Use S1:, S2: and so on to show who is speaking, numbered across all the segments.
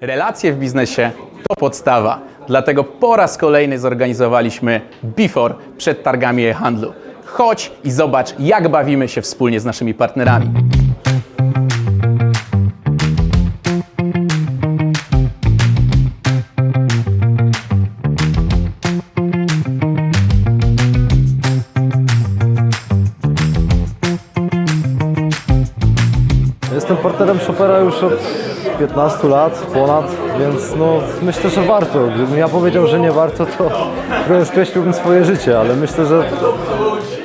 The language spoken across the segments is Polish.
S1: Relacje w biznesie to podstawa. Dlatego po raz kolejny zorganizowaliśmy Before przed targami e-handlu. Chodź i zobacz, jak bawimy się wspólnie z naszymi partnerami.
S2: Jestem partnerem Chopera już od 15 lat, ponad, więc no myślę, że warto. Gdybym ja powiedział, że nie warto, to skreśliłbym swoje życie, ale myślę, że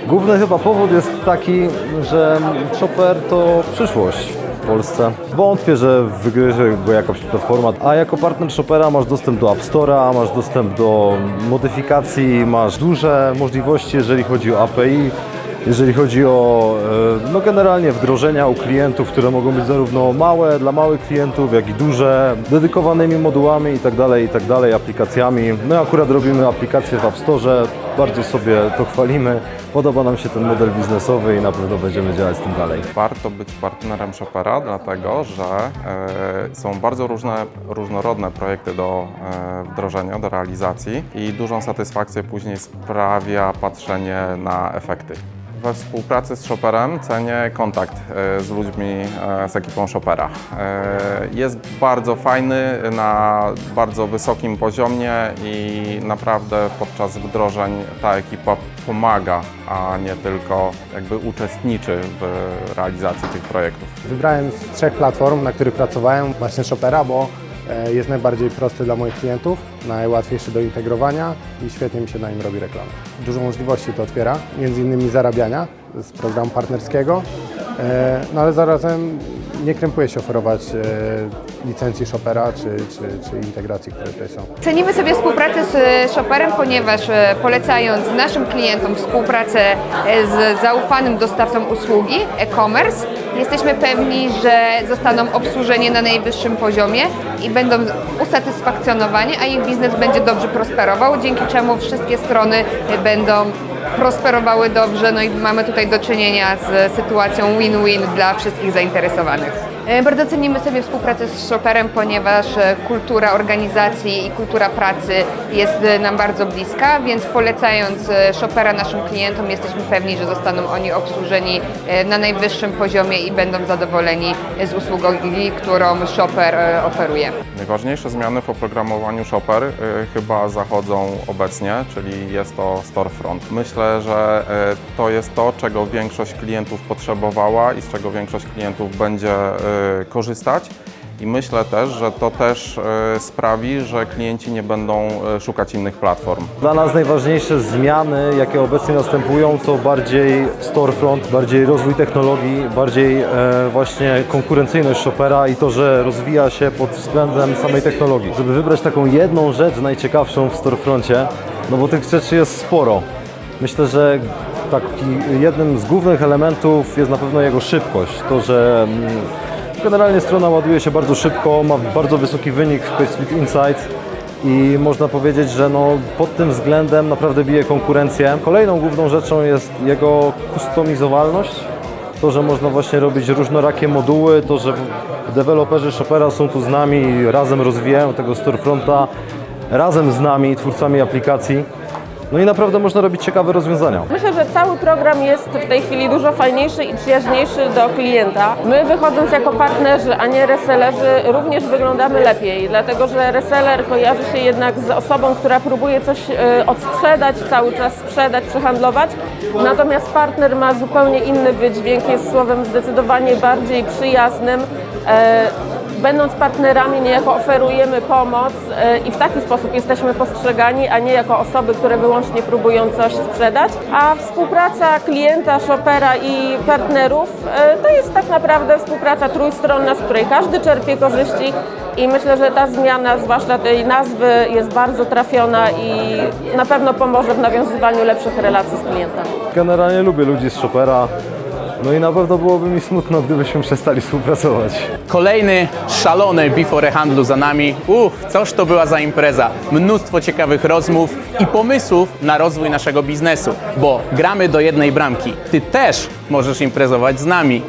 S2: główny chyba powód jest taki, że Chopper to przyszłość w Polsce. Wątpię, że wygryzie go jakaś platforma, a jako partner Chopera masz dostęp do App Store'a, masz dostęp do modyfikacji, masz duże możliwości, jeżeli chodzi o API, jeżeli chodzi o e, no generalnie wdrożenia u klientów, które mogą być zarówno małe dla małych klientów, jak i duże, dedykowanymi modułami itd., itd., aplikacjami. My akurat robimy aplikacje w App Store, bardzo sobie to chwalimy. Podoba nam się ten model biznesowy i na pewno będziemy działać z tym dalej.
S3: Warto być partnerem Shopera, dlatego że e, są bardzo różne, różnorodne projekty do e, wdrożenia, do realizacji i dużą satysfakcję później sprawia patrzenie na efekty. We współpracy z Shopperem cenię kontakt e, z ludźmi, e, z ekipą Shopera. E, Jest bardzo fajny, na bardzo wysokim poziomie i naprawdę podczas wdrożeń ta ekipa pomaga, a nie tylko jakby uczestniczy w realizacji tych projektów.
S4: Wybrałem z trzech platform, na których pracowałem właśnie Shopera, bo jest najbardziej prosty dla moich klientów, najłatwiejszy do integrowania i świetnie mi się na nim robi reklama. Dużo możliwości to otwiera, między innymi zarabiania z programu partnerskiego, e, no ale zarazem nie krępuje się oferować e, licencji Shopera czy, czy, czy integracji, które tutaj są.
S5: Cenimy sobie współpracę z Shopperem, ponieważ e, polecając naszym klientom współpracę e, z zaufanym dostawcą usługi e-commerce, jesteśmy pewni, że zostaną obsłużeni na najwyższym poziomie i będą usatysfakcjonowani, a ich biznes będzie dobrze prosperował, dzięki czemu wszystkie strony będą prosperowały dobrze, no i mamy tutaj do czynienia z sytuacją win-win dla wszystkich zainteresowanych. E, Bardzo cenimy sobie współpracę z Shopperem, ponieważ e, kultura organizacji i kultura pracy jest e, nam bardzo bliska, więc polecając Shopera naszym klientom jesteśmy pewni, że zostaną oni obsłużeni na najwyższym poziomie i będą zadowoleni z usługą, którą Shopper oferuje.
S3: Najważniejsze zmiany w oprogramowaniu Shopper chyba zachodzą obecnie, czyli jest to storefront. Myślę, że to jest to, czego większość klientów potrzebowała i z czego większość klientów będzie korzystać. I myślę też, że to też y, sprawi, że klienci nie będą y, szukać innych platform.
S2: Dla nas najważniejsze zmiany, jakie obecnie następują, to bardziej storefront, bardziej rozwój technologii, bardziej e, właśnie konkurencyjność Shopera i to, że rozwija się pod względem samej technologii. Żeby wybrać taką jedną rzecz najciekawszą w storefroncie, no bo tych rzeczy jest sporo. Myślę, że taki jednym z głównych elementów jest na pewno jego szybkość. To, że mm, generalnie strona ładuje się bardzo szybko, ma bardzo wysoki wynik w PageSpeed Insight i można powiedzieć, że no, pod tym względem naprawdę bije konkurencję. Kolejną główną rzeczą jest jego customizowalność. To, że można właśnie robić różnorakie moduły, to, że deweloperzy Shopera są tu z nami i razem rozwijają tego storefronta, razem z nami, twórcami aplikacji. No i naprawdę można robić ciekawe rozwiązania.
S6: Myślę, że cały program jest w tej chwili dużo fajniejszy i przyjaźniejszy do klienta. My wychodząc jako partnerzy, a nie resellerzy, również wyglądamy lepiej, dlatego że reseller kojarzy się jednak z osobą, która próbuje coś e, odsprzedać, cały czas sprzedać, przehandlować. Natomiast partner ma zupełnie inny wydźwięk, jest słowem zdecydowanie bardziej przyjaznym. Będąc partnerami, niejako oferujemy pomoc e, i w taki sposób jesteśmy postrzegani, a nie jako osoby, które wyłącznie próbują coś sprzedać. A współpraca klienta, shopera i partnerów e, to jest tak naprawdę współpraca trójstronna, z której każdy czerpie korzyści i myślę, że ta zmiana, zwłaszcza tej nazwy, jest bardzo trafiona i na pewno pomoże w nawiązywaniu lepszych relacji z klientem.
S2: Generalnie lubię ludzi z Shopera. No i na pewno byłoby mi smutno, gdybyśmy przestali współpracować.
S1: Kolejny szalony Before e-handlu za nami. Uff, coż to była za impreza. Mnóstwo ciekawych rozmów i pomysłów na rozwój naszego biznesu, bo gramy do jednej bramki. Ty też możesz imprezować z nami.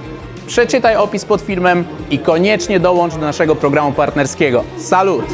S1: Przeczytaj opis pod filmem i koniecznie dołącz do naszego programu partnerskiego. Salut!